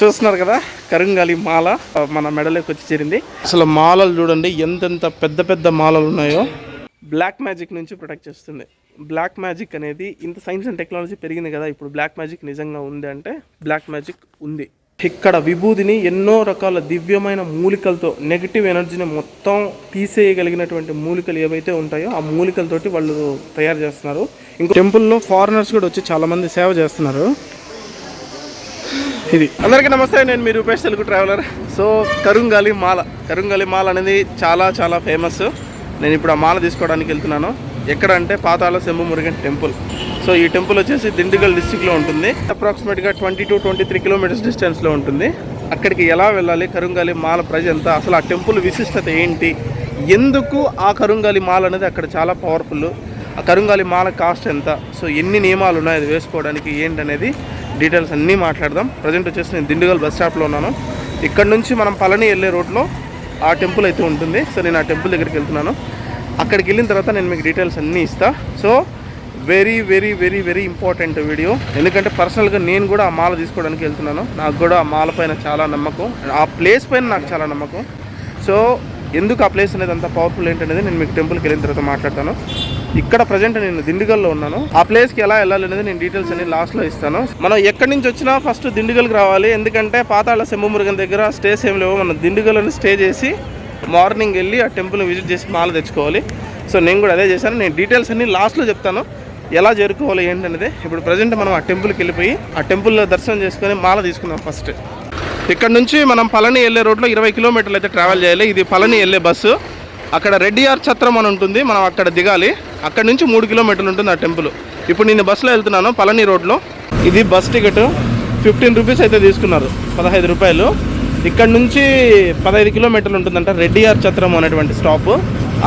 చూస్తున్నారు కదా కరుంగాలి మాల మన మెడలోకి వచ్చి చేరింది. అసలు మాలలు చూడండి ఎంతెంత పెద్ద పెద్ద మాలలు ఉన్నాయో. బ్లాక్ మ్యాజిక్ నుంచి ప్రొటెక్ట్ చేస్తుంది. బ్లాక్ మ్యాజిక్ అనేది ఇంత సైన్స్ అండ్ టెక్నాలజీ పెరిగింది కదా ఇప్పుడు బ్లాక్ మ్యాజిక్ నిజంగా ఉంది అంటే బ్లాక్ మ్యాజిక్ ఉంది. ఇక్కడ విభూదిని ఎన్నో రకాల దివ్యమైన మూలికలతో నెగిటివ్ ఎనర్జీని మొత్తం తీసేయగలిగినటువంటి మూలికలు ఏవైతే ఉంటాయో ఆ మూలికలతోటి వాళ్ళు తయారు చేస్తున్నారు. ఇంకో టెంపుల్లో ఫారినర్స్ కూడా వచ్చి చాలా మంది సేవ చేస్తున్నారు. ఇది. అందరికీ నమస్తే నేను మీ రూపేష్ తెలుగు ట్రావెలర్. సో కరుంగాలి మాల. కరుంగాలి మాల అనేది చాలా చాలా ఫేమస్ నేను ఇప్పుడు ఆ మాల తీసుకోవడానికి వెళ్తున్నాను. ఎక్కడ అంటే పాతాళ శంభు మురుగన్ టెంపుల్. సో ఈ టెంపుల్ వచ్చేసి దిండిగల్ డిస్టిక్లో ఉంటుంది. అప్రాక్సిమేట్గా twenty to twenty three kilometres డిస్టెన్స్లో ఉంటుంది. అక్కడికి ఎలా వెళ్ళాలి కరుంగాలి మాల ప్రైజ్ ఎంత? అసలు ఆ టెంపుల్ విశిష్టత ఏంటి? ఎందుకు ఆ కరుంగాలి మాల అనేది అక్కడ చాలా పవర్ఫుల్ ఆ కరుంగాలి మాల కాస్ట్ ఎంత? సో ఎన్ని నియమాలు ఉన్నాయి అది వేసుకోవడానికి ఏంటనేది డీటెయిల్స్ అన్నీ మాట్లాడదాం. ప్రజెంట్ వచ్చేసి నేను దిండుగల్ బస్ స్టాప్లో ఉన్నాను. ఇక్కడ నుంచి మనం పళని వెళ్ళే రోడ్లో ఆ టెంపుల్ అయితే ఉంటుంది. సో నేను ఆ టెంపుల్ దగ్గరికి వెళ్తున్నాను. అక్కడికి వెళ్ళిన తర్వాత నేను మీకు డీటెయిల్స్ అన్నీ ఇస్తా. So very very very very important video. ఎందుకంటే పర్సనల్గా నేను కూడా ఆ మాల తీసుకోవడానికి వెళ్తున్నాను. నాకు కూడా ఆ మాల పైన చాలా నమ్మకం. ఆ ప్లేస్ పైన నాకు చాలా నమ్మకం. సో ఎందుకు ఆ ప్లేస్ అనేది అంత పవర్ఫుల్ ఏంటనేది నేను మీకు టెంపుల్కి వెళ్ళిన తర్వాత మాట్లాడతాను. ఇక్కడ ప్రజెంట్ నేను దిండుగల్లో ఉన్నాను. ఆ ప్లేస్కి ఎలా వెళ్ళాలి అనేది నేను డీటెయిల్స్ అన్ని లాస్ట్లో ఇస్తాను. మనం ఎక్కడి నుంచి వచ్చినా ఫస్ట్ దిండుగల్కి రావాలి. ఎందుకంటే పాతాళ శంభుమురుగన్ దగ్గర స్టేస్ ఏం లేవు. మనం దిండుగల్ని స్టే చేసి మార్నింగ్ వెళ్ళి ఆ టెంపుల్ని విజిట్ చేసి మాల తెచ్చుకోవాలి. సో నేను కూడా అదే చేశాను. నేను డీటెయిల్స్ అన్ని లాస్ట్లో చెప్తాను. ఎలా చేరుకోవాలి ఏంటనేది ఇప్పుడు ప్రజెంట్ మనం ఆ టెంపుల్కి వెళ్ళిపోయి ఆ టెంపుల్లో దర్శనం చేసుకొని మాల తీసుకుందాం ఫస్ట్ ఇక్కడ నుంచి మనం పళని వెళ్ళే రోడ్లో ఇరవై కిలోమీటర్లు అయితే ట్రావెల్ చేయాలి. ఇది పళని వెళ్ళే బస్సు అక్కడ రెడ్డియార్ ఛత్రం అని ఉంటుంది. మనం అక్కడ దిగాలి. అక్కడ నుంచి మూడు కిలోమీటర్లు ఉంటుంది ఆ టెంపుల్. ఇప్పుడు నేను బస్సులో వెళ్తున్నాను పళని రోడ్లో. ఇది బస్ టికెట్. ఫిఫ్టీన్ రూపీస్ అయితే తీసుకున్నారు. పదహైదు రూపాయలు. ఇక్కడ నుంచి పదహైదు కిలోమీటర్లు ఉంటుందంట రెడ్డియార్ ఛత్రం అనేటువంటి స్టాప్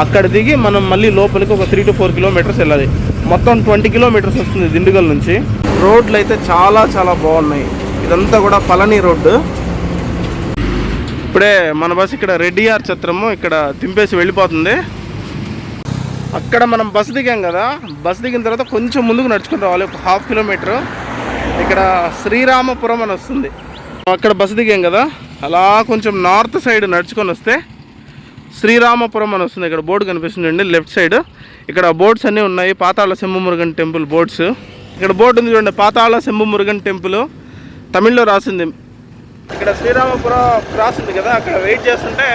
అక్కడ దిగి మనం మళ్ళీ లోపలికి ఒక త్రీ టు ఫోర్ కిలోమీటర్స్ వెళ్ళాలి. మొత్తం ట్వంటీ కిలోమీటర్స్ వస్తుంది దిండుగల్ నుంచి. రోడ్లు అయితే చాలా చాలా బాగున్నాయి. ఇదంతా కూడా పళని రోడ్డు. ఇప్పుడే మన బస్ ఇక్కడ రెడ్డియార్ ఛత్రము ఇక్కడ దింపేసి వెళ్ళిపోతుంది. అక్కడ మనం బస్ దిగాం కదా బస్సు దిగిన తర్వాత కొంచెం ముందుకు నడుచుకుని రావాలి ఒక హాఫ్ కిలోమీటర్. ఇక్కడ శ్రీరామపురం అని వస్తుంది. అక్కడ బస్ దిగాం కదా అలా కొంచెం నార్త్ సైడ్ నడుచుకొని వస్తే శ్రీరామపురం అని వస్తుంది. ఇక్కడ బోర్డు కనిపిస్తుంది లెఫ్ట్ సైడ్. ఇక్కడ బోర్డ్స్ అన్నీ ఉన్నాయి పాతాళ శంభుమురుగన్ టెంపుల్ బోర్డ్స్. ఇక్కడ బోర్డు ఉంది చూడండి పాతాళ శంభుమురుగన్ టెంపుల్. తమిళ్ళో రాసింది ఇక్కడ శ్రీరామపురం క్రాస్ ఉంది కదా అక్కడ వెయిట్ చేస్తుంటే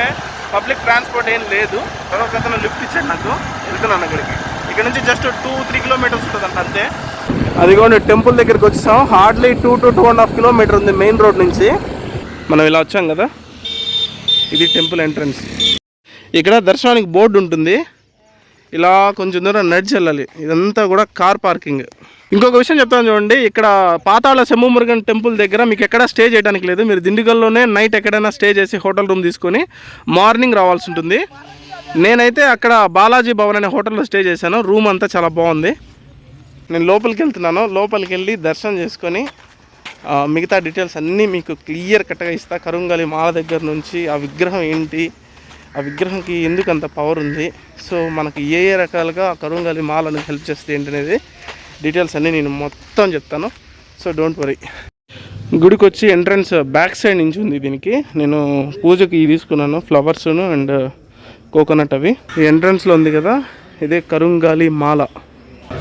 పబ్లిక్ ట్రాన్స్పోర్ట్ ఏం లేదు. తర్వాత అతను లిఫ్ట్ ఇచ్చాడు నాకు వెళ్తున్నాను అక్కడికి. ఇక్కడ నుంచి జస్ట్ టూ త్రీ కిలోమీటర్స్ ఉంటుందంట అంతే. అదిగోండి టెంపుల్ దగ్గరికి వచ్చాం hardly two to two and half kilometre ఉంది మెయిన్ రోడ్ నుంచి. మనం ఇలా వచ్చాం కదా? ఇది టెంపుల్ ఎంట్రన్స్. ఇక్కడ దర్శనానికి బోర్డు ఉంటుంది. ఇలా కొంచెం దూరం నడిచి వెళ్ళాలి. ఇదంతా కూడా కార్ పార్కింగ్. ఇంకొక విషయం చెప్తాను చూడండి ఇక్కడ పాతాళ శంభుమురుగన్ టెంపుల్ దగ్గర మీకు ఎక్కడ స్టే చేయడానికి లేదు. మీరు దిండుగల్లోనే నైట్ ఎక్కడైనా స్టే చేసి హోటల్ రూమ్ తీసుకొని మార్నింగ్ రావాల్సి ఉంటుంది. నేనైతే అక్కడ బాలాజీ భవన్ అనే హోటల్లో స్టే చేశాను. రూమ్ అంతా చాలా బాగుంది. నేను లోపలికి వెళ్తున్నాను. లోపలికి వెళ్ళి దర్శనం చేసుకొని మిగతా డీటెయిల్స్ అన్నీ మీకు క్లియర్ కట్గా ఇస్తా. కరుంగలి మాల దగ్గర నుంచి ఆ విగ్రహం ఏంటి ఆ విగ్రహంకి ఎందుకు అంత పవర్ ఉంది? సో మనకి ఏ ఏ రకాలుగా ఆ మాలను మాల హెల్ప్ చేస్తుంది ఏంటనేది డీటెయిల్స్ అన్నీ నేను మొత్తం చెప్తాను. సో డోంట్ వరీ గుడికి వచ్చి ఎంట్రన్స్ బ్యాక్ సైడ్ నుంచి ఉంది దీనికి. నేను పూజకి తీసుకున్నాను ఫ్లవర్స్ను అండ్ కోకోనట్ అవి. ఈ ఎంట్రన్స్లో ఉంది కదా ఇదే కరుంగాలి మాల.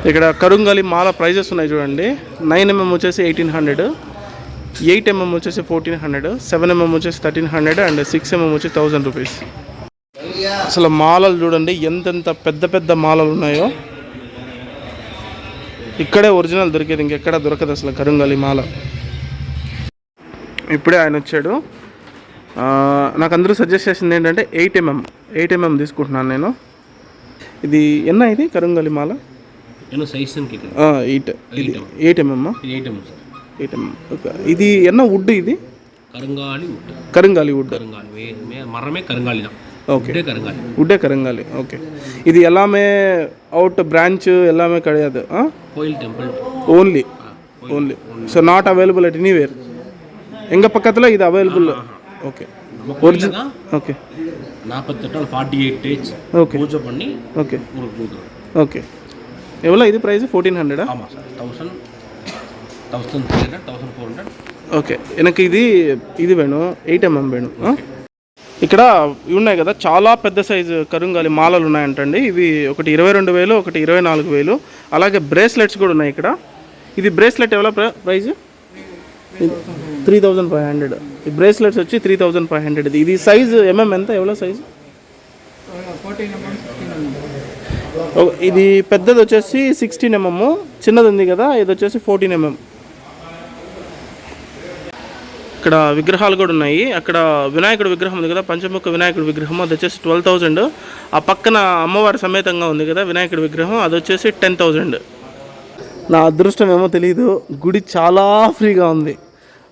ఇక్కడ కరుంగాలి మాల ప్రైజెస్ ఉన్నాయి చూడండి. నైన్ ఎంఎం వచ్చేసి ఎయిటీన్ హండ్రెడ్ ఎయిట్ ఎంఎం వచ్చేసి ఫోర్టీన్ హండ్రెడ్ సెవెన్ ఎంఎం వచ్చేసి thirteen hundred and six MM వచ్చి థౌజండ్ రూపీస్ అసలు మాలలు చూడండి ఎంతెంత పెద్ద పెద్ద మాలలు ఉన్నాయో. ఇక్కడే ఒరిజినల్ దొరికేది ఇంకెక్కడ దొరకదు అసలు కరుంగలి మాల. ఇప్పుడే ఆయన వచ్చాడు. నాకు అందరూ సజెస్ట్ చేసింది ఏంటంటే ఎయిట్ ఎంఎం ఎయిట్ ఎంఎం తీసుకుంటున్నాను నేను. ఇది ఎన్న ఇది? కరుంగలి మాల? ఎయిట్ ఇది. ఎయిట్ ఎంఎం ఎయిట్ ఎంఎం ఇది ఎన్న వుడ్ ఇది? కరుంగాలి వుడ్ కరుంగాలి వుడ్ మరమే కరుంగాలి ஓகே உட்டே கருங்காலி. உட்டே ஓகே இது எல்லாமே அவுட் பிரான்ச்சு எல்லாமே கிடையாது. ஆ? கோயில் temple only only so not available at anywhere எங்கள் பக்கத்தில் இது அவைலபிள் ஓகே ஒரிஜினல் ஓகே நாற்பத்தெட்டு ஃபார்ட்டி எயிட் டேஜ் ஓகே பூஜை பண்ணி ஓகே ஓகே எவ்வளோ? இது ப்ரைஸ் ஃபோர்டீன் ஹண்ட்ரடா ஆமாம் sir thousand thousand three hundred thousand four hundred okay எனக்கு இது இது வேணும். எயிட் எம்எம் வேணும். ஆ? ఇక్కడ ఇవి ఉన్నాయి కదా చాలా పెద్ద సైజు కరుంగాలి మాలలు ఉన్నాయంటండి. ఇవి ఒకటి ఇరవై రెండు వేలు ఒకటి ఇరవై నాలుగు వేలు. అలాగే బ్రేస్లెట్స్ కూడా ఉన్నాయి ఇక్కడ. ఇది బ్రేస్లెట్ ఎవరో price? Three thousand five hundred. ఈ బ్రేస్లెట్స్ వచ్చి త్రీ థౌజండ్ ఫైవ్ హండ్రెడ్. ఇది సైజు ఎంఎం ఎంత? ఎవరో సైజు? ఇది పెద్దది వచ్చేసి సిక్స్టీన్ ఎంఎం. చిన్నది ఉంది కదా ఇది వచ్చేసి ఫోర్టీన్ ఎంఎం. ఇక్కడ విగ్రహాలు కూడా ఉన్నాయి. అక్కడ వినాయకుడు విగ్రహం ఉంది కదా పంచముఖ వినాయకుడు విగ్రహం అది వచ్చేసి ట్వెల్వ్ థౌజండ్ ఆ పక్కన అమ్మవారి సమేతంగా ఉంది కదా వినాయకుడి విగ్రహం. అది వచ్చేసి టెన్ థౌజండ్ నా అదృష్టం ఏమో తెలియదు గుడి చాలా ఫ్రీగా ఉంది.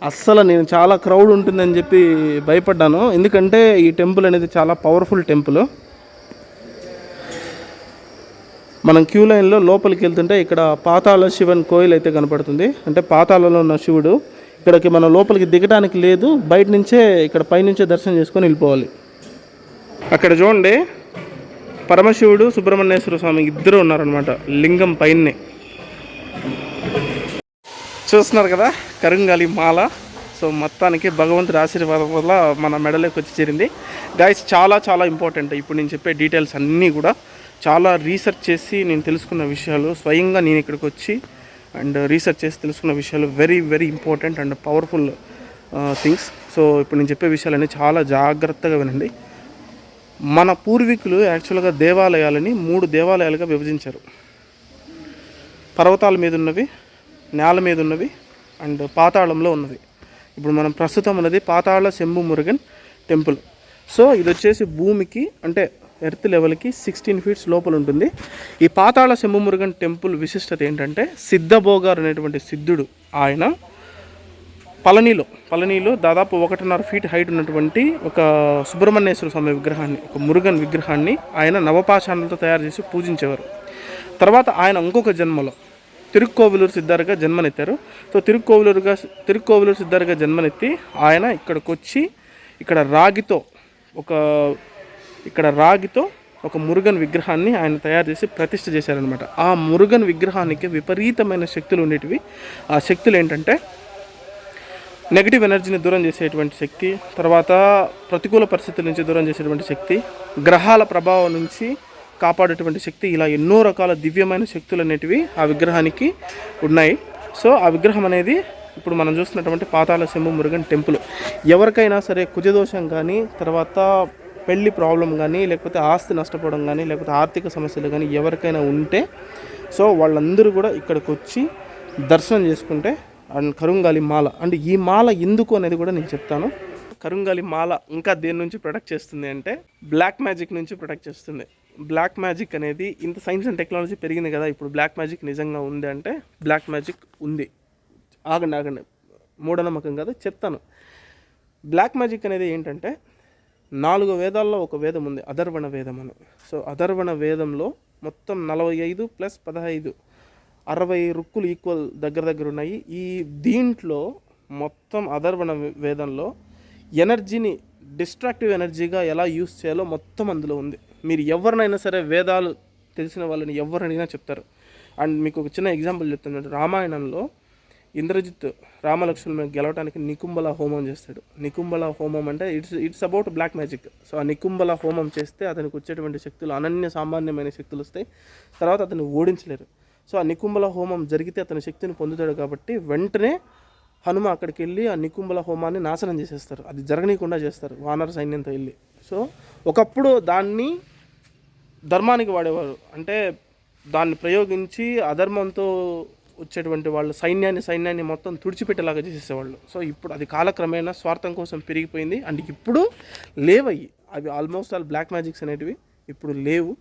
అస్సలు నేను చాలా క్రౌడ్ ఉంటుందని చెప్పి భయపడ్డాను. ఎందుకంటే ఈ టెంపుల్ అనేది చాలా పవర్ఫుల్ టెంపుల్. మనం క్యూ లైన్లో లోపలికి వెళ్తుంటే ఇక్కడ పాతాళ శివన్ కోయిల్ అయితే కనపడుతుంది. అంటే పాతాళలో ఉన్న శివుడు. ఇక్కడికి మనం లోపలికి దిగడానికి లేదు బయట నుంచే ఇక్కడ పైనుంచే దర్శనం చేసుకొని వెళ్ళిపోవాలి. అక్కడ చూడండి పరమశివుడు సుబ్రహ్మణ్యేశ్వర స్వామి ఇద్దరు ఉన్నారనమాట లింగం పైనే చూస్తున్నారు కదా కరుంగాలి మాల. సో మొత్తానికి భగవంతుడి ఆశీర్వాదం వల్ల మన మెడలోకి వచ్చి చేరింది. గాయస్ చాలా చాలా ఇంపార్టెంట్ ఇప్పుడు నేను చెప్పే డీటెయిల్స్ అన్నీ కూడా చాలా రీసెర్చ్ చేసి నేను తెలుసుకున్న విషయాలు స్వయంగా నేను ఇక్కడికి వచ్చి అండ్ రీసెర్చ్ చేసి తెలుసుకున్న విషయాలు very very important and powerful things so ఇప్పుడు నేను చెప్పే విషయాలన్నీ చాలా జాగ్రత్తగా వినండి. మన పూర్వీకులు యాక్చువల్గా దేవాలయాలని మూడు దేవాలయాలుగా విభజించారు. పర్వతాల మీద ఉన్నవి నేల మీద ఉన్నవి అండ్ పాతాళంలో ఉన్నవి. ఇప్పుడు మనం ప్రస్తుతం ఉన్నది పాతాళ శంభు మురుగన్ టెంపుల్. సో ఇది వచ్చేసి భూమికి అంటే ఎర్త్ లెవెల్కి సిక్స్టీన్ ఫీట్స్ లోపల ఉంటుంది. ఈ పాతాళ సింహమురుగన్ టెంపుల్ విశిష్టత ఏంటంటే సిద్ధభోగారు అనేటువంటి సిద్ధుడు ఆయన పళనిలో పళనిలో దాదాపు ఒకటిన్నర ఫీట్ హైట్ ఉన్నటువంటి ఒక సుబ్రహ్మణ్యేశ్వర స్వామి విగ్రహాన్ని ఒక మురుగన్ విగ్రహాన్ని ఆయన నవపాషాణాలతో తయారు చేసి పూజించేవారు. తర్వాత ఆయన ఇంకొక జన్మలో తిరుక్కోవిలూరు సిద్ధారుగా జన్మనెత్తారు. సో తిరుక్కోవిలూరుగా తిరుక్కోవిలూరు సిద్ధారుగా జన్మనెత్తి ఆయన ఇక్కడికి వచ్చి ఇక్కడ రాగితో ఒక ఇక్కడ రాగితో ఒక మురుగన్ విగ్రహాన్ని ఆయన తయారు చేసి ప్రతిష్ఠ చేశారనమాట ఆ మురుగన్ విగ్రహానికి విపరీతమైన శక్తులు ఉండేటివి. ఆ శక్తులు ఏంటంటే నెగిటివ్ ఎనర్జీని దూరం చేసేటువంటి శక్తి తర్వాత ప్రతికూల పరిస్థితుల నుంచి దూరం చేసేటువంటి శక్తి గ్రహాల ప్రభావం నుంచి కాపాడేటువంటి శక్తి ఇలా ఎన్నో రకాల దివ్యమైన శక్తులు అనేటివి ఆ విగ్రహానికి ఉన్నాయి. సో ఆ విగ్రహం అనేది ఇప్పుడు మనం చూస్తున్నటువంటి పాతాళ సింహ మురుగన్ టెంపుల్. ఎవరికైనా సరే కుజదోషం కానీ తర్వాత పెళ్ళి ప్రాబ్లం కానీ లేకపోతే ఆస్తి నష్టపోవడం కానీ లేకపోతే ఆర్థిక సమస్యలు కానీ ఎవరికైనా ఉంటే సో వాళ్ళందరూ కూడా ఇక్కడికి వచ్చి దర్శనం చేసుకుంటే అండ్ కరుంగాలి మాల. అండ్ ఈ మాల ఎందుకు అనేది కూడా నేను చెప్తాను. కరుంగాలి మాల ఇంకా దేని నుంచి ప్రొటెక్ట్ చేస్తుంది అంటే బ్లాక్ మ్యాజిక్ నుంచి ప్రొటెక్ట్ చేస్తుంది. బ్లాక్ మ్యాజిక్ అనేది ఇంత సైన్స్ అండ్ టెక్నాలజీ పెరిగింది కదా ఇప్పుడు బ్లాక్ మ్యాజిక్ నిజంగా ఉంది అంటే బ్లాక్ మ్యాజిక్ ఉంది. ఆగండి ఆగండి. మూఢనమ్మకం కాదు చెప్తాను. బ్లాక్ మ్యాజిక్ అనేది ఏంటంటే నాలుగు వేదాల్లో ఒక వేదం ఉంది అధర్వణ వేదం అని. సో అధర్వణ వేదంలో మొత్తం నలభై ఐదు ప్లస్ పదహైదు అరవై రుక్కులు ఈక్వల్ దగ్గర దగ్గర ఉన్నాయి. ఈ దీంట్లో మొత్తం అధర్వణ వేదంలో ఎనర్జీని డిస్ట్రాక్టివ్ ఎనర్జీగా ఎలా యూస్ చేయాలో మొత్తం అందులో ఉంది. మీరు ఎవరినైనా సరే వేదాలు తెలిసిన వాళ్ళని ఎవరినైనా చెప్తారు. అండ్ మీకు ఒక చిన్న ఎగ్జాంపుల్ చెప్తున్నాడు రామాయణంలో ఇంద్రజిత్ రామలక్ష్మణుల గెలవడానికి నికుంబల హోమం చేస్తాడు. నికుంబల హోమం అంటే it's it's about black magic so ఆ నికుంబల హోమం చేస్తే అతనికి వచ్చేటువంటి శక్తులు అనన్య సామాన్యమైన శక్తులు వస్తాయి. తర్వాత అతన్ని ఓడించలేరు. సో ఆ నికుంబల హోమం జరిగితే అతని శక్తిని పొందుతాడు కాబట్టి వెంటనే హనుమ అక్కడికి వెళ్ళి ఆ నికుంబల హోమాన్ని నాశనం చేసేస్తారు. అది జరగనీయకుండా చేస్తారు వానర సైన్యంతో వెళ్ళి. సో ఒకప్పుడు దాన్ని ధర్మానికి వాడేవారు. అంటే దాన్ని ప్రయోగించి అధర్మంతో వచ్చేటువంటి వాళ్ళు సైన్యాన్ని సైన్యాన్ని మొత్తం తుడిచిపెట్టేలాగా చేసేసేవాళ్ళు. సో ఇప్పుడు అది కాలక్రమేణా స్వార్థం కోసం పెరిగిపోయింది. అండ్ ఇప్పుడు లేవయ్యి అవి ఆల్మోస్ట్ ఆల్ బ్లాక్ మ్యాజిక్స్ అనేటివి ఇప్పుడు లేవు.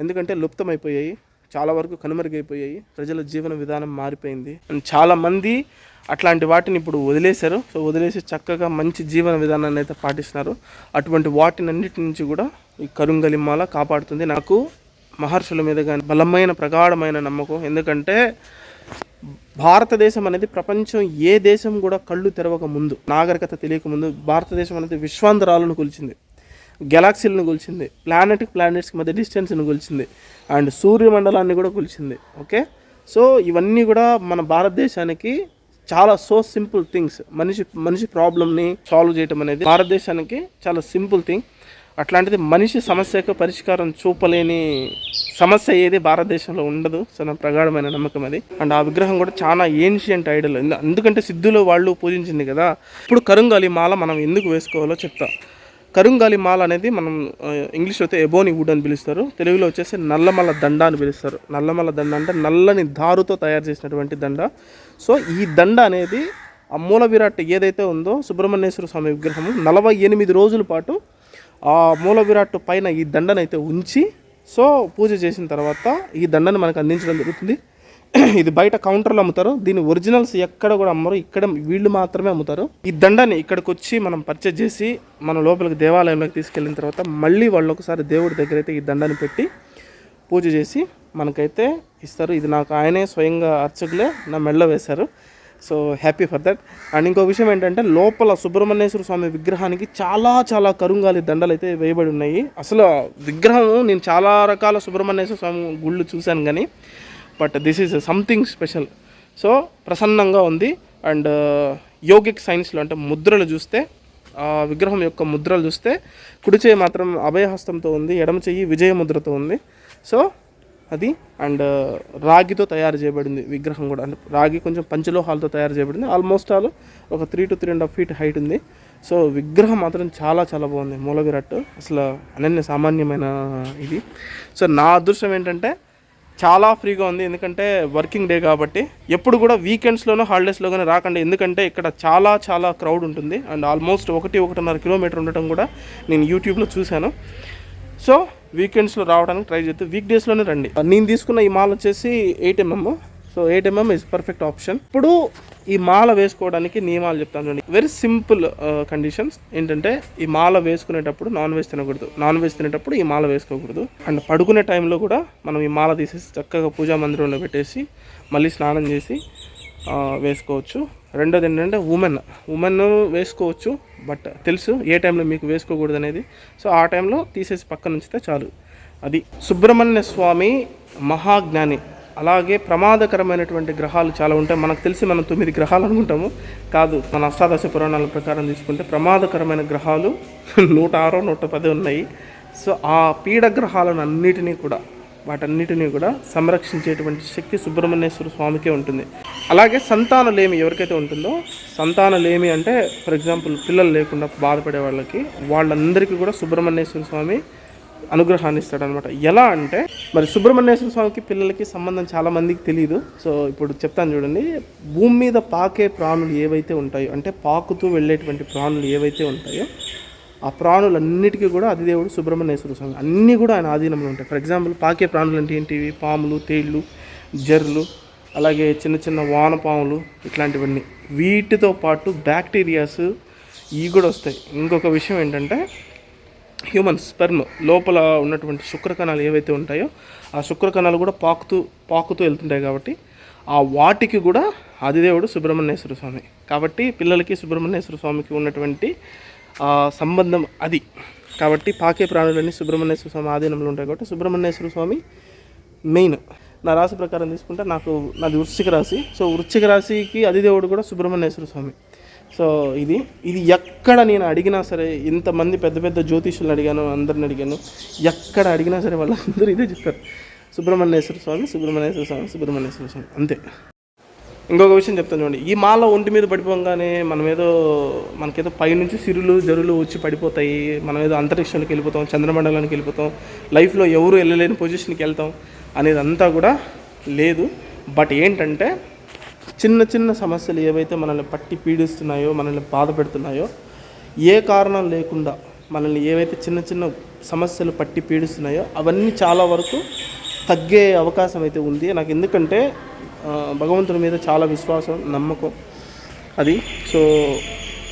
ఎందుకంటే లుప్తమైపోయాయి. చాలా వరకు కనుమరుగైపోయాయి. ప్రజల జీవన విధానం మారిపోయింది. అండ్ చాలామంది అట్లాంటి వాటిని ఇప్పుడు వదిలేశారు. సో వదిలేసి చక్కగా మంచి జీవన విధానాన్ని అయితే పాటిస్తున్నారు. అటువంటి వాటిని అన్నిటి నుంచి కూడా ఈ కరుంగలిమాల కాపాడుతుంది. నాకు మహర్షుల మీద కానీ బలమైన ప్రగాఢమైన నమ్మకం. ఎందుకంటే భారతదేశం అనేది ప్రపంచం ఏ దేశం కూడా కళ్ళు తెరవక ముందు నాగరికత తెలియక ముందు భారతదేశం అనేది విశ్వాంతరాలను కొలిచింది గెలాక్సీలను కొలిచింది ప్లానెట్కి ప్లానెట్స్కి మధ్య డిస్టెన్స్ని కొలిచింది అండ్ సూర్యమండలాన్ని కూడా కొలిచింది ఓకే సో ఇవన్నీ కూడా మన భారతదేశానికి చాలా సో సింపుల్ థింగ్స్ మనిషి మనిషి ప్రాబ్లమ్ని సాల్వ్ చేయటం అనేది భారతదేశానికి చాలా సింపుల్ థింగ్ అట్లాంటిది మనిషి సమస్యకు పరిష్కారం చూపలేని సమస్య ఏది భారతదేశంలో ఉండదు. సో నా ప్రగాఢమైన నమ్మకం అది. అండ్ ఆ విగ్రహం కూడా చాలా ఏన్షియంట్ ఐడల్ ఎందుకంటే సిద్ధులు వాళ్ళు పూజించింది కదా. ఇప్పుడు కరుంగాలి మాల మనం ఎందుకు వేసుకోవాలో చెప్తా. కరుంగాలి మాల అనేది మనం ఇంగ్లీష్లో అయితే ఎబోని వుడ్ అని పిలుస్తారు. తెలుగులో వచ్చేసి నల్లమల్ల దండ అని పిలుస్తారు. నల్లమల్ల దండ అంటే నల్లని దారుతో తయారు చేసినటువంటి దండ. సో ఈ దండ అనేది ఆ మూల విరాట్ ఏదైతే ఉందో సుబ్రహ్మణ్యేశ్వర స్వామి విగ్రహము నలభై ఎనిమిది రోజుల పాటు ఆ మూల విరాట్ పైన ఈ దండనైతే ఉంచి సో పూజ చేసిన తర్వాత ఈ దండని మనకు అందించడం జరుగుతుంది. ఇది బయట కౌంటర్లో అమ్ముతారు. దీని ఒరిజినల్స్ ఎక్కడ కూడా అమ్మరు. ఇక్కడ వీళ్ళు మాత్రమే అమ్ముతారు. ఈ దండని ఇక్కడికి వచ్చి మనం పర్చేజ్ చేసి మన లోపలికి దేవాలయంలోకి తీసుకెళ్ళిన తర్వాత మళ్ళీ వాళ్ళు ఒకసారి దేవుడి దగ్గర అయితే ఈ దండని పెట్టి పూజ చేసి మనకైతే ఇస్తారు. ఇది నాకు ఆయనే స్వయంగా అర్చకులే నా మెళ్ళ వేశారు. So happy for that. And ఇంకో విషయం ఏంటంటే లోపల సుబ్రహ్మణ్యేశ్వర స్వామి విగ్రహానికి చాలా చాలా కరుంగాలి దండలు అయితే వేయబడి ఉన్నాయి. అసలు విగ్రహం నేను చాలా రకాల సుబ్రహ్మణ్యేశ్వర స్వామి గుళ్ళు చూశాను కానీ but this is something special. So ప్రసన్నంగా ఉంది. అండ్ యోగిక్ సైన్స్లో అంటే ముద్రలు చూస్తే విగ్రహం యొక్క ముద్రలు చూస్తే కుడి చేయి మాత్రం అభయహస్తంతో ఉంది ఎడమ చెయ్యి విజయ ముద్రతో ఉంది. సో అది అండ్ రాగితో తయారు చేయబడింది విగ్రహం కూడా. అంటే రాగి కొంచెం పంచలోహాలతో తయారు చేయబడింది. ఆల్మోస్ట్ ఆల్ ఒక three to three and half feet height ఉంది. సో విగ్రహం మాత్రం చాలా చాలా బాగుంది. మూలవిరట్టు అసలు అనన్య సామాన్యమైన ఇది. సో నా అదృష్టం ఏంటంటే చాలా ఫ్రీగా ఉంది. ఎందుకంటే వర్కింగ్ డే కాబట్టి ఎప్పుడు కూడా వీకెండ్స్లోనో హాలిడేస్లో కానీ రాకండి. ఎందుకంటే ఇక్కడ చాలా చాలా క్రౌడ్ ఉంటుంది. అండ్ ఆల్మోస్ట్ ఒకటి ఒకటిన్నర కిలోమీటర్ ఉండటం కూడా నేను యూట్యూబ్లో చూశాను. సో వీకెండ్స్లో రావడానికి ట్రై చేస్తే వీక్ డేస్లోనే రండి. నేను తీసుకున్న ఈ మాల వచ్చేసి eight mm so eight mm is perfect option ఇప్పుడు ఈ మాల వేసుకోవడానికి నియమాలు చెప్తాను చూడండి. వెరీ సింపుల్ కండిషన్స్ ఏంటంటే ఈ మాల వేసుకునేటప్పుడు నాన్ వెజ్ తినకూడదు. నాన్ వెజ్ తినేటప్పుడు ఈ మాల వేసుకోకూడదు. అండ్ పడుకునే టైంలో కూడా మనం ఈ మాల తీసేసి చక్కగా పూజా మందిరంలో పెట్టేసి మళ్ళీ స్నానం చేసి వేసుకోవచ్చు. రెండోది ఏంటంటే ఉమెన్ ఉమెన్ వేసుకోవచ్చు. బట్ తెలుసు ఏ టైంలో మీకు వేసుకోకూడదు అనేది సో ఆ టైంలో తీసేసి పక్కన ఉంచితే చాలు. అది సుబ్రహ్మణ్య స్వామి మహాజ్ఞాని. అలాగే ప్రమాదకరమైనటువంటి గ్రహాలు చాలా ఉంటాయి. మనకు తెలిసి మనం తొమ్మిది గ్రహాలు అనుకుంటాము. కాదు మన అష్టాదశ పురాణాల ప్రకారం తీసుకుంటే ప్రమాదకరమైన గ్రహాలు నూట ఆరో నూట పది ఉన్నాయి. సో ఆ పీడ గ్రహాలను అన్నిటినీ కూడా వాటన్నిటినీ కూడా సంరక్షించేటువంటి శక్తి సుబ్రహ్మణ్యేశ్వర స్వామికే ఉంటుంది. అలాగే సంతానలేమి ఎవరికైతే ఉంటుందో సంతానలేమి అంటే ఫర్ ఎగ్జాంపుల్ పిల్లలు లేకుండా బాధపడే వాళ్ళకి వాళ్ళందరికీ కూడా సుబ్రహ్మణ్యేశ్వర స్వామి అనుగ్రహాన్ని ఇస్తాడనమాట ఎలా అంటే మరి సుబ్రహ్మణ్యేశ్వర స్వామికి పిల్లలకి సంబంధం చాలా మందికి తెలియదు సో ఇప్పుడు చెప్తాను చూడండి. భూమి మీద పాకే ప్రాణులు ఏవైతే ఉంటాయో అంటే పాకుతూ వెళ్ళేటువంటి ప్రాణులు ఏవైతే ఉంటాయో ఆ ప్రాణులన్నిటికీ కూడా అధిదేవుడు సుబ్రహ్మణ్యేశ్వర స్వామి. అన్నీ కూడా ఆయన ఆధీనంలో ఉంటాయి. ఫర్ ఎగ్జాంపుల్ పాకే ప్రాణులు అంటే ఏంటివి? పాములు తేళ్ళు జర్లు అలాగే చిన్న చిన్న వానపాములు ఇట్లాంటివన్నీ. వీటితో పాటు బ్యాక్టీరియాస్ ఇవి కూడా వస్తాయి. ఇంకొక విషయం ఏంటంటే హ్యూమన్ స్పెర్మ్ లోపల ఉన్నటువంటి శుక్రకణాలు ఏవైతే ఉంటాయో ఆ శుక్రకణాలు కూడా పాకుతూ పాకుతూ వెళ్తుంటాయి కాబట్టి ఆ వాటికి కూడా ఆదిదేవుడు సుబ్రహ్మణ్యేశ్వర స్వామి. కాబట్టి పిల్లలకి సుబ్రహ్మణ్యేశ్వర స్వామికి ఉన్నటువంటి సంబంధం అది. కాబట్టి పాకే ప్రాణులన్నీ సుబ్రహ్మణ్యేశ్వర స్వామి ఆధీనంలో ఉంటాయి కాబట్టి సుబ్రహ్మణ్యేశ్వర స్వామి మెయిన్. నా రాశి ప్రకారం తీసుకుంటే నాకు నాది వృశ్చిక రాశి. సో వృశ్చిక రాశికి అధిదేవుడు కూడా సుబ్రహ్మణ్యేశ్వర స్వామి. సో ఇది ఇది ఎక్కడ నేను అడిగినా సరే ఇంతమంది పెద్ద పెద్ద జ్యోతిషులను అడిగాను అందరిని అడిగాను. ఎక్కడ అడిగినా సరే వాళ్ళందరూ ఇదే చెప్పారు. సుబ్రహ్మణ్యేశ్వర స్వామి సుబ్రహ్మణ్యేశ్వర స్వామి సుబ్రహ్మణ్యేశ్వర స్వామి. అంతే. ఇంకొక విషయం చెప్తాను చూడండి. ఈ మాల ఒంటి మీద పడిపోగానే మనం ఏదో మనకేదో పైనుంచి సిరులు జరులు వచ్చి పడిపోతాయి. మనం ఏదో అంతరిక్షంలోకి వెళ్ళిపోతాం చంద్రమండలానికి వెళ్ళిపోతాం. లైఫ్లో ఎవరు వెళ్ళలేని పొజిషన్కి వెళ్తాం అనేది అంతా కూడా లేదు. బట్ ఏంటంటే చిన్న చిన్న సమస్యలు ఏవైతే మనల్ని పట్టి పీడిస్తున్నాయో మనల్ని బాధ పెడుతున్నాయో ఏ కారణం లేకుండా మనల్ని ఏవైతే చిన్న చిన్న సమస్యలు పట్టి పీడిస్తున్నాయో అవన్నీ చాలా వరకు తగ్గే అవకాశం అయితే ఉంది. నాకు ఎందుకంటే భగవంతుడి మీద చాలా విశ్వాసం నమ్మకం. అది. సో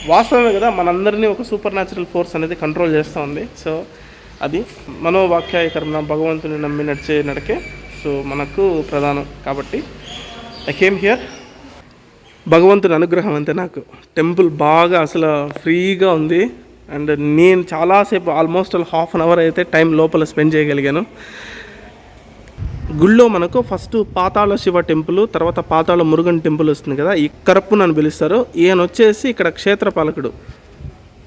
వాస్తవమే కదా మనందరినీ ఒక సూపర్ న్యాచురల్ ఫోర్స్ అనేది కంట్రోల్ చేస్తూ ఉంది. సో అది మనోవాక్యాయకరణ భగవంతుని నమ్మి నడిచే నడకే సో మనకు ప్రధానం. కాబట్టి ఐ కేమ్ హియర్ భగవంతుని అనుగ్రహం అంతే నాకు. టెంపుల్ బాగా అసలు ఫ్రీగా ఉంది. అండ్ నేను చాలాసేపు ఆల్మోస్ట్ హాఫ్ అన్ అవర్ అయితే టైం లోపల స్పెండ్ చేయగలిగాను. గుళ్ళో మనకు ఫస్ట్ పాతాళ శివ టెంపుల్ తర్వాత పాతాళ మురుగన్ టెంపుల్ వస్తుంది కదా ఈ కరప్పును అని పిలుస్తారు. ఈయన వచ్చేసి ఇక్కడ క్షేత్రపాలకుడు.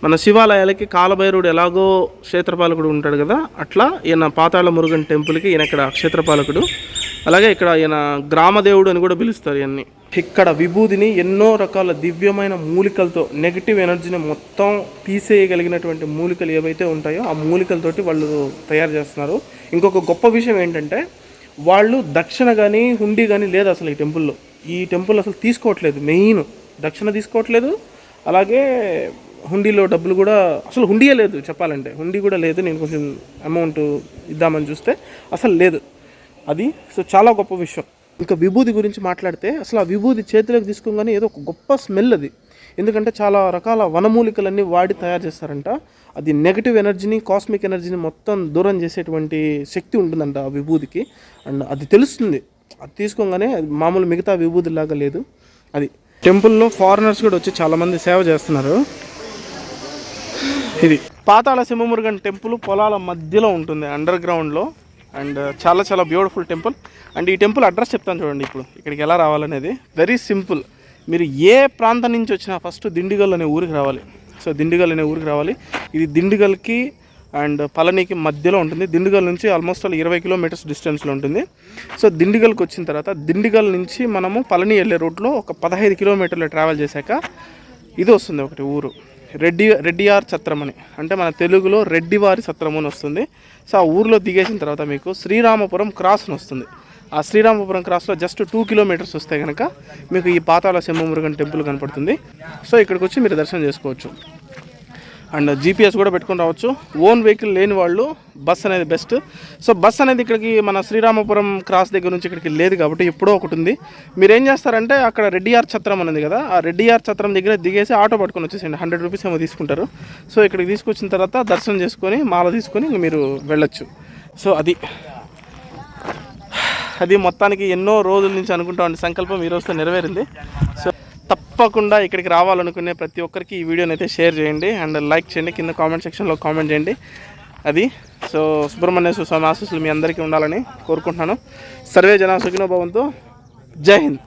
మన శివాలయాలకి కాలభైరుడు ఎలాగో క్షేత్రపాలకుడు ఉంటాడు కదా అట్లా ఈయన పాతాళ మురుగన్ టెంపుల్కి ఈయన ఇక్కడ క్షేత్రపాలకుడు. అలాగే ఇక్కడ ఈయన గ్రామదేవుడు అని కూడా పిలుస్తారు ఇవన్నీ ఇక్కడ విభూదిని ఎన్నో రకాల దివ్యమైన మూలికలతో నెగిటివ్ ఎనర్జీని మొత్తం తీసేయగలిగినటువంటి మూలికలు ఏవైతే ఉంటాయో ఆ మూలికలతోటి వాళ్ళు తయారు చేస్తున్నారు. ఇంకొక గొప్ప విషయం ఏంటంటే వాళ్ళు దక్షిణ కానీ హుండీ కానీ లేదు అసలు ఈ టెంపుల్లో. ఈ టెంపుల్ అసలు తీసుకోవట్లేదు మెయిన్. దక్షిణ తీసుకోవట్లేదు అలాగే హుండీలో డబ్బులు కూడా అసలు హుండీయే లేదు చెప్పాలంటే. హుండీ కూడా లేదు నేను కొంచెం అమౌంట్ ఇద్దామని చూస్తే అసలు లేదు. అది సో చాలా గొప్ప విషయం. ఇంకా విభూది గురించి మాట్లాడితే అసలు ఆ విభూది చేతిలోకి తీసుకోగానే ఏదో ఒక గొప్ప స్మెల్ అది. ఎందుకంటే చాలా రకాల వనమూలికలన్నీ వాడి తయారు చేస్తారంట. అది నెగటివ్ ఎనర్జీని కాస్మిక్ ఎనర్జీని మొత్తం దూరం చేసేటువంటి శక్తి ఉంటుందంట ఆ విభూదికి. అండ్ అది తెలుస్తుంది. అది తీసుకోగానే మామూలు మిగతా విభూతిలాగా లేదు. అది టెంపుల్లో ఫారినర్స్ కూడా వచ్చి చాలామంది సేవ చేస్తున్నారు. ఇది పాతాళ సింహమురుగన్ టెంపుల్ పొలాల మధ్యలో ఉంటుంది అండర్ గ్రౌండ్లో అండ్ చాలా చాలా బ్యూటిఫుల్ టెంపుల్. అండ్ ఈ టెంపుల్ అడ్రస్ చెప్తాను చూడండి ఇప్పుడు. ఇక్కడికి ఎలా రావాలనేది. వెరీ సింపుల్ మీరు ఏ ప్రాంతం నుంచి వచ్చినా ఫస్ట్ దిండిగల్ అనే ఊరికి రావాలి. సో దిండిగల్ అనే ఊరికి రావాలి. ఇది దిండిగల్కి అండ్ పళనికి మధ్యలో ఉంటుంది. దిండిగల్ నుంచి ఆల్మోస్ట్ ఆల్ ఇరవై కిలోమీటర్స్ డిస్టెన్స్లో ఉంటుంది. సో దిండిగల్కి వచ్చిన తర్వాత దిండిగల్ నుంచి మనము పళని వెళ్ళే రూట్లో ఒక పదహైదు కిలోమీటర్లు ట్రావెల్ చేశాక ఇది వస్తుంది ఒకటి ఊరు. రెడ్డి రెడ్డియార్ సత్రం అని. అంటే మన తెలుగులో రెడ్డివారి సత్రం అని వస్తుంది. సో ఆ ఊరిలో దిగేసిన తర్వాత మీకు శ్రీరామపురం క్రాస్ అని వస్తుంది. ఆ శ్రీరామపురం క్రాస్లో జస్ట్ టూ కిలోమీటర్స్ వస్తే కనుక మీకు ఈ పాతాళ సింహమురుగన్ టెంపుల్ కనపడుతుంది. సో ఇక్కడికి వచ్చి మీరు దర్శనం చేసుకోవచ్చు. అండ్ జీపీఎస్ కూడా పెట్టుకొని రావచ్చు. ఓన్ వెహికల్ లేని వాళ్ళు బస్ అనేది బెస్ట్ సో బస్ అనేది ఇక్కడికి మన శ్రీరామపురం క్రాస్ దగ్గర నుంచి ఇక్కడికి లేదు కాబట్టి ఎప్పుడో ఒకటి ఉంది. మీరు ఏం చేస్తారంటే అక్కడ రెడ్డియార్ ఛత్రం అనేది కదా ఆ రెడ్డియార్ ఛత్రం దగ్గర దిగేసి ఆటో పట్టుకొని వచ్చేసండి హండ్రెడ్ రూపీస్ ఏమో తీసుకుంటారు. సో ఇక్కడికి తీసుకొచ్చిన తర్వాత దర్శనం చేసుకొని మాల తీసుకొని మీరు వెళ్ళొచ్చు. సో అది. అది మొత్తానికి ఎన్నో రోజుల నుంచి అనుకుంటా ఉండే సంకల్పం ఈ రోజుతో నెరవేరింది. సో తప్పకుండా ఇక్కడికి రావాలనుకునే ప్రతి ఒక్కరికి ఈ వీడియోని అయితే షేర్ చేయండి అండ్ లైక్ చేయండి. కింద కామెంట్ సెక్షన్లో కామెంట్ చేయండి. అది. సో సుబ్రహ్మణ్య స్వామి ఆశీస్సులు మీ అందరికీ ఉండాలని కోరుకుంటున్నాను. సర్వే జనా సుఖినోభవంతో జై హింద్.